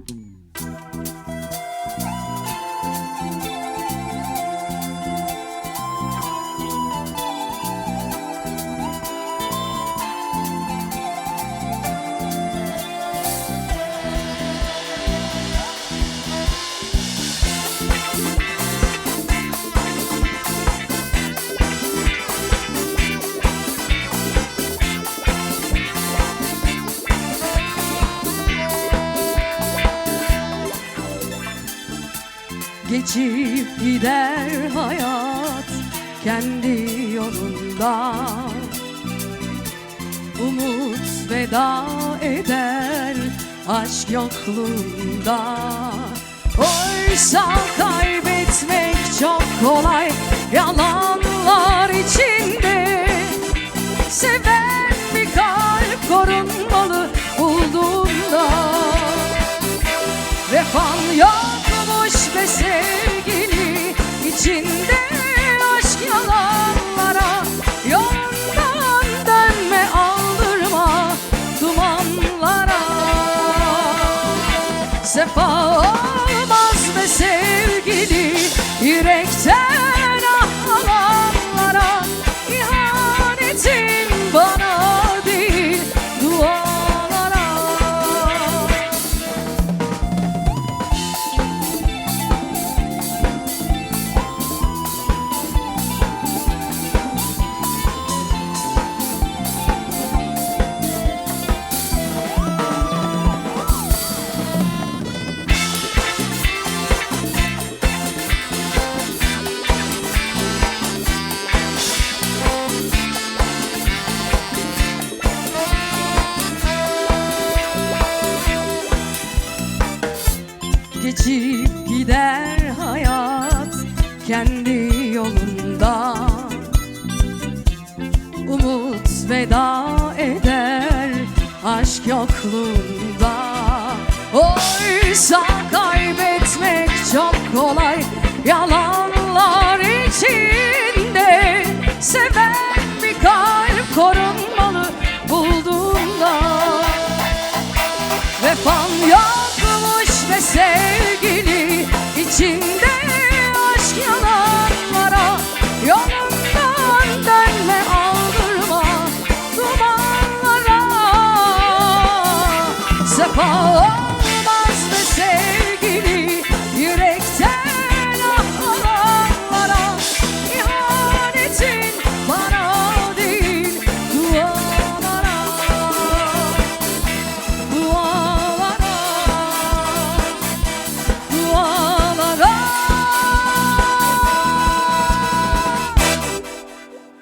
Mm. Geçip gider hayat kendi yolunda. Umut veda eder aşk yokluğunda. Oysa kaybetmek çok kolay yalanlar içinde. Seven bir kalp korunmalı bulduğunda Vefan yokmuş Olmaz be sevgili yürekten Geçip gider hayat kendi yolunda. Umut veda eder aşk yokluğunda. Oysa kaybetmek çok kolay yalanlar